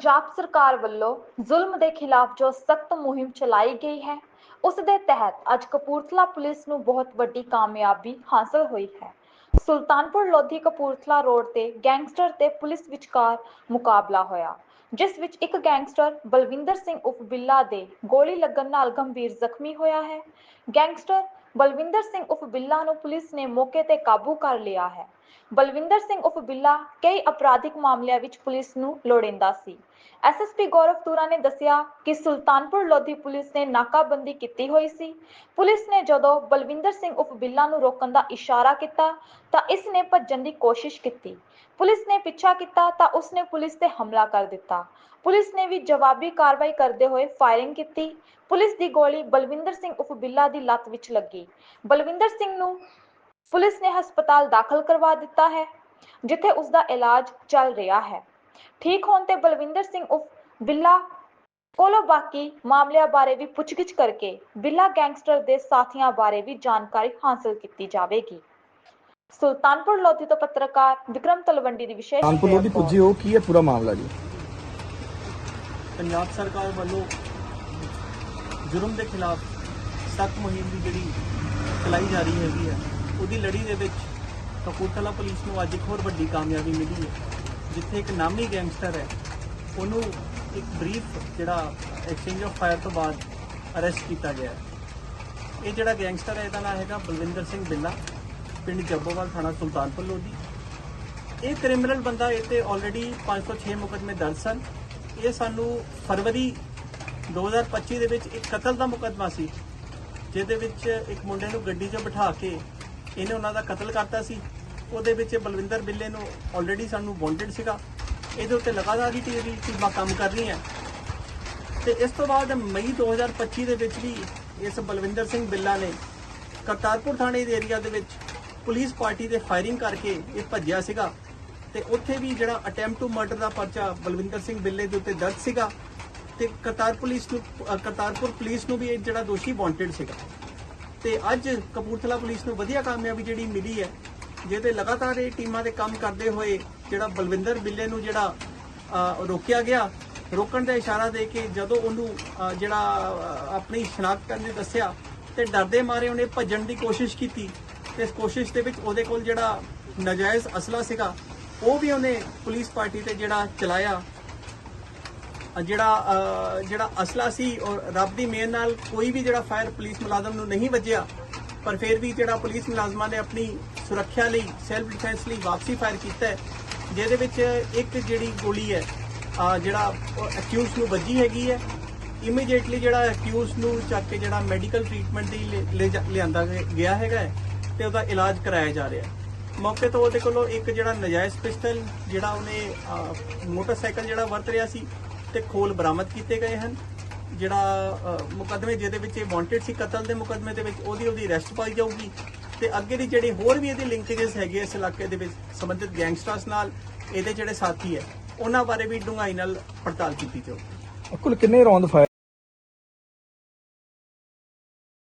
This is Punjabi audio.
ਪੰਜਾਬ ਸਰਕਾਰ ਵੱਲੋਂ ਜ਼ੁਲਮ ਦੇ ਖਿਲਾਫ ਜੋ ਸਖਤ ਮੁਹਿੰਮ ਚਲਾਈ ਗਈ ਹੈ, ਉਸ ਦੇ ਤਹਿਤ ਅੱਜ ਕਪੂਰਥਲਾ ਪੁਲਿਸ ਨੂੰ ਬਹੁਤ ਵੱਡੀ ਕਾਮਯਾਬੀ ਹਾਸਲ ਹੋਈ ਹੈ। ਸੁਲਤਾਨਪੁਰ ਲੋਧੀ ਕਪੂਰਥਲਾ ਰੋਡ ਤੇ ਗੈਂਗਸਟਰ ਤੇ ਪੁਲਿਸ ਵਿਚਕਾਰ ਮੁਕਾਬਲਾ ਹੋਇਆ, ਜਿਸ ਵਿੱਚ ਇੱਕ ਗੈਂਗਸਟਰ ਬਲਵਿੰਦਰ ਸਿੰਘ ਉਪ ਬਿੱਲਾ ਦੇ ਗੋਲੀ ਲੱਗਣ ਨਾਲ ਗੰਭੀਰ ਜ਼ਖਮੀ ਹੋਇਆ ਹੈ। ਗੈਂਗਸਟਰ ਬਲਵਿੰਦਰ ਸਿੰਘ ਉਪ ਬਿੱਲਾ ਨੂੰ ਪੁਲਿਸ ਨੇ ਮੌਕੇ ਤੇ ਕਾਬੂ ਕਰ ਲਿਆ ਹੈ। ਬਲਵਿੰਦਰ ਸਿੰਘ ਉਪ ਬਿੱਲਾ ਕਈ ਅਪਰਾਧਿਕ ਮਾਮਲਿਆਂ ਵਿੱਚ ਪੁਲਿਸ ਨੂੰ ਲੋੜਿੰਦਾ ਸੀ। ਐਸਐਸਪੀ ਗੌਰਵ ਤੁਰਾ ਨੇ ਦੱਸਿਆ ਕਿ ਸੁਲਤਾਨਪੁਰ ਲੋਧੀ ਪੁਲਿਸ ਨੇ ਨਾਕਾਬੰਦੀ ਕੀਤੀ ਹੋਈ ਸੀ। ਪੁਲਿਸ ਨੇ ਜਦੋਂ ਬਲਵਿੰਦਰ ਸਿੰਘ ਉਪ ਬਿੱਲਾ ਨੂੰ ਰੋਕਣ ਦਾ ਇਸ਼ਾਰਾ ਕੀਤਾ, ਤਾਂ ਇਸ ਨੇ ਭੱਜਣ ਦੀ ਕੋਸ਼ਿਸ਼ ਕੀਤੀ। ਪੁਲਿਸ ਨੇ ਪਿੱਛਾ ਕੀਤਾ, ਤਾਂ ਉਸ ਨੇ ਪੁਲਿਸ ਤੇ ਹਮਲਾ ਕਰ ਦਿੱਤਾ। ਪੁਲਿਸ ਨੇ ਵੀ ਜਵਾਬੀ ਕਾਰਵਾਈ ਕਰਦੇ ਹੋਏ ਫਾਇਰਿੰਗ ਕੀਤੀ। ਪੁਲਿਸ ਦੀ ਗੋਲੀ ਬਲਵਿੰਦਰ ਸਿੰਘ ਉਪ ਬਿੱਲਾ ਦੀ ਲੱਤ ਵਿੱਚ ਲੱਗੀ। ਬਲਵਿੰਦਰ ਸਿੰਘ ਨੂੰ ਪੁਲਿਸ ਨੇ ਹਸਪਤਾਲ ਦਾਖਲ ਕਰਵਾ ਦਿੱਤਾ ਹੈ ਜਿੱਥੇ ਉਸ ਦਾ ਇਲਾਜ ਚੱਲ ਰਿਹਾ ਹੈ। ਠੀਕ ਹੋਣ ਤੇ ਬਲਵਿੰਦਰ ਸਿੰਘ ਉਫ ਬਿੱਲਾ ਕੋਲੋਂ ਬਾਕੀ ਮਾਮਲਿਆਂ ਬਾਰੇ ਵੀ ਪੁੱਛਗਿੱਛ ਕਰਕੇ ਬਿੱਲਾ ਗੈਂਗਸਟਰ ਦੇ ਸਾਥੀਆਂ ਬਾਰੇ ਵੀ ਜਾਣਕਾਰੀ ਹਾਸਲ ਕੀਤੀ ਜਾਵੇਗੀ। ਸੁਲਤਾਨਪੁਰ ਲੋਧੀ ਤੋਂ ਪੱਤਰਕਾਰ ਵਿਕਰਮ ਤਲਵੰਡੀ ਦੀ ਵਿਸ਼ੇਸ਼ ਕਾਨਪੁਰ ਲੋਧੀ ਪੁੱਜੀ ਹੋ ਕੀ ਹੈ ਪੂਰਾ ਮਾਮਲਾ ਜੀ? ਪੰਜਾਬ ਸਰਕਾਰ ਵੱਲੋਂ ਜੁਰਮ ਦੇ ਖਿਲਾਫ ਸਖਤ ਮੁਹਿੰਮ ਦੀ ਜਿਹੜੀ ਚਲਾਈ ਜਾ ਰਹੀ ਹੈਗੀ ਹੈ ਉਹਦੀ ਲੜੀ ਦੇ ਵਿੱਚ ਕਪੂਰਥਲਾ ਪੁਲਿਸ ਨੂੰ ਅੱਜ ਇੱਕ ਹੋਰ ਵੱਡੀ ਕਾਮਯਾਬੀ ਮਿਲੀ ਹੈ, ਜਿੱਥੇ ਇੱਕ ਨਾਮੀ ਗੈਂਗਸਟਰ ਹੈ, ਉਹਨੂੰ ਇੱਕ ਬਰੀਫ ਜਿਹੜਾ ਐਕਸਚੇਂਜ ਆਫ ਫਾਇਰ ਤੋਂ ਬਾਅਦ ਅਰੈਸਟ ਕੀਤਾ ਗਿਆ ਇਹ ਜਿਹੜਾ ਗੈਂਗਸਟਰ ਹੈ, ਇਹਦਾ ਨਾਮ ਹੈਗਾ ਬਲਵਿੰਦਰ ਸਿੰਘ ਬਿੱਲਾ, ਪਿੰਡ ਜੱਬੋਵਾਲ ਥਾਣਾ ਸੁਲਤਾਨਪੁਰ ਲੋਧੀ। ਇਹ ਕ੍ਰਿਮੀਨਲ ਬੰਦਾ ਇਹ ਤੇ ਆਲਰੇਡੀ 506 ਮੁਕੱਦਮੇ ਦਰਜ ਸਨ। ਇਹ ਸਾਨੂੰ ਫਰਵਰੀ 2025 ਦੇ ਵਿੱਚ ਇੱਕ ਕਤਲ ਦਾ ਮੁਕੱਦਮਾ ਸੀ, ਜਿਹਦੇ ਵਿੱਚ ਇੱਕ ਮੁੰਡੇ ਨੂੰ ਗੱਡੀ 'ਚ ਬਿਠਾ ਕੇ ਇਹਨੇ ਉਹਨਾਂ ਦਾ ਕਤਲ ਕਰਤਾ ਸੀ। ਉਹਦੇ ਵਿੱਚ ਬਲਵਿੰਦਰ ਬਿੱਲੇ ਨੂੰ ਆਲਰੇਡੀ ਸਾਨੂੰ ਵਾਂਟਡ ਸੀਗਾ। ਇਹਦੇ ਉੱਤੇ ਲਗਾਤਾਰ ਹੀ ਟੀਵੀ ਟੀਮਾਂ ਕੰਮ ਕਰ ਰਹੀਆਂ। ਤੇ ਇਸ ਤੋਂ ਬਾਅਦ ਮਈ 2025 ਦੇ ਵਿੱਚ ਵੀ ਇਸ ਬਲਵਿੰਦਰ ਸਿੰਘ ਬਿੱਲਾ ਨੇ ਕਰਤਾਰਪੁਰ ਥਾਣੇ ਦੇ ਏਰੀਆ ਦੇ ਵਿੱਚ ਪੁਲਿਸ ਪਾਰਟੀ ਦੇ ਫਾਇਰਿੰਗ ਕਰਕੇ ਇਹ ਭੱਜਿਆ ਸੀਗਾ। ਤੇ ਉੱਥੇ ਵੀ ਜਿਹੜਾ ਅਟੈਂਪਟ ਟੂ ਮਰਡਰ ਦਾ ਪਰਚਾ ਬਲਵਿੰਦਰ ਸਿੰਘ ਬਿੱਲੇ ਦੇ ਉੱਤੇ ਦਰਜ ਸੀਗਾ। ਤੇ ਕਰਤਾਰ ਪੁਲਿਸ ਨੂੰ ਕਰਤਾਰਪੁਰ ਪੁਲਿਸ ਨੂੰ ਵੀ ਇਹ ਜਿਹੜਾ ਦੋਸ਼ੀ ਵਾਂਟਡ ਸੀਗਾ। ਤੇ ਅੱਜ ਕਪੂਰਥਲਾ ਪੁਲਿਸ ਨੂੰ ਵਧੀਆ ਕਾਮਯਾਬੀ ਜਿਹੜੀ ਮਿਲੀ ਹੈ ਜਿਹਦੇ ਲਗਾਤਾਰ ਇਹ ਟੀਮਾਂ ਦੇ ਕੰਮ ਕਰਦੇ ਹੋਏ ਜਿਹੜਾ ਬਲਵਿੰਦਰ ਬਿੱਲੇ ਨੂੰ ਜਿਹੜਾ ਰੋਕਿਆ ਗਿਆ, ਰੋਕਣ ਦਾ ਇਸ਼ਾਰਾ ਦੇ ਕੇ ਜਦੋਂ ਉਹਨੂੰ ਜਿਹੜਾ ਆਪਣੀ ਸ਼ਨਾਖਤ ਕਰਨ ਦੀ ਦੱਸਿਆ ਤੇ ਡਰਦੇ ਮਾਰੇ ਉਹਨੇ ਭੱਜਣ ਦੀ ਕੋਸ਼ਿਸ਼ ਕੀਤੀ ਤੇ ਇਸ ਕੋਸ਼ਿਸ਼ ਦੇ ਵਿੱਚ ਉਹਦੇ ਕੋਲ ਜਿਹੜਾ ਨਜਾਇਜ਼ ਅਸਲਾ ਸੀਗਾ, ਉਹ ਵੀ ਉਹਨੇ ਪੁਲਿਸ ਪਾਰਟੀ ਤੇ ਜਿਹੜਾ ਚਲਾਇਆ ਜਿਹੜਾ ਜਿਹੜਾ ਅਸਲਾ ਸੀ ਔਰ ਰੱਬ ਦੀ ਮਿਹਰ ਨਾਲ ਕੋਈ ਵੀ ਜਿਹੜਾ ਫਾਇਰ ਪੁਲਿਸ ਮੁਲਾਜ਼ਮ ਨੂੰ ਨਹੀਂ ਵੱਜਿਆ ਪਰ ਫਿਰ ਵੀ ਜਿਹੜਾ ਪੁਲਿਸ ਮੁਲਾਜ਼ਮਾਂ ਨੇ ਆਪਣੀ ਸੁਰੱਖਿਆ ਲਈ ਸੈਲਫ ਡਿਫੈਂਸ ਲਈ ਵਾਪਸੀ ਫਾਇਰ ਕੀਤਾ ਜਿਹਦੇ ਵਿੱਚ ਇੱਕ ਜਿਹੜੀ ਗੋਲੀ ਹੈ ਅ, ਜਿਹੜਾ ਅਕਿਊਜ਼ ਨੂੰ ਵੱਜੀ ਹੈਗੀ ਹੈ ਇਮੀਡੀਏਟਲੀ ਜਿਹੜਾ ਅਕਿਊਜ਼ ਨੂੰ ਚੱਕ ਕੇ ਜਿਹੜਾ ਮੈਡੀਕਲ ਟ੍ਰੀਟਮੈਂਟ ਲਈ ਲੈ- ਲੈ ਲਿਆਂਦਾ ਗਿਆ- ਹੈਗਾ ਹੈ ਤੇ ਉਹਦਾ ਇਲਾਜ ਕਰਾਇਆ ਜਾ ਰਿਹਾ ਮੌਕੇ ਤੋਂ ਉਹਦੇ ਕੋਲੋਂ ਇੱਕ ਜਿਹੜਾ ਨਜਾਇਜ਼ ਪਿਸਟਲ ਜਿਹੜਾ ਉਹਨੇ ਮੋਟਰਸਾਈਕਲ ਜਿਹੜਾ ਵਰਤ ਰਿਹਾ ਸੀ ਤੇ ਖੋਲ ਬਰਾਮਦ ਕੀਤੇ ਗਏ ਹਨ। ਜਿਹੜਾ ਅ, ਮੁਕੱਦਮੇ ਜਿਹਦੇ ਵਿੱਚ ਇਹ ਵਾਂਟਡ ਸੀ ਕਤਲ ਦੇ ਮੁਕੱਦਮੇ ਦੇ ਵਿੱਚ ਉਹਦੀ ਉਹਦੀ ਅਰੈਸਟ ਪਾਈ ਜਾਊਗੀ। ਤੇ ਅੱਗੇ ਦੀ ਜਿਹੜੀ ਹੋਰ ਵੀ ਇਹਦੇ ਲਿੰਕੇजेस ਹੈਗੇ ਇਸ ਇਲਾਕੇ ਦੇ ਵਿੱਚ ਸੰਬੰਧਿਤ ਗੈਂਗਸਟਰਸ ਨਾਲ ਇਹਦੇ ਜਿਹੜੇ ਸਾਥੀ ਹੈ ਉਹਨਾਂ ਬਾਰੇ ਵੀ ਡੂੰਘਾਈ ਨਾਲ ਪੜਤਾਲ ਕੀਤੀ ਜਾਊਗੀ। ਕੁੱਲ ਕਿੰਨੇ ਰੌਂਦ ਫਾਇਰ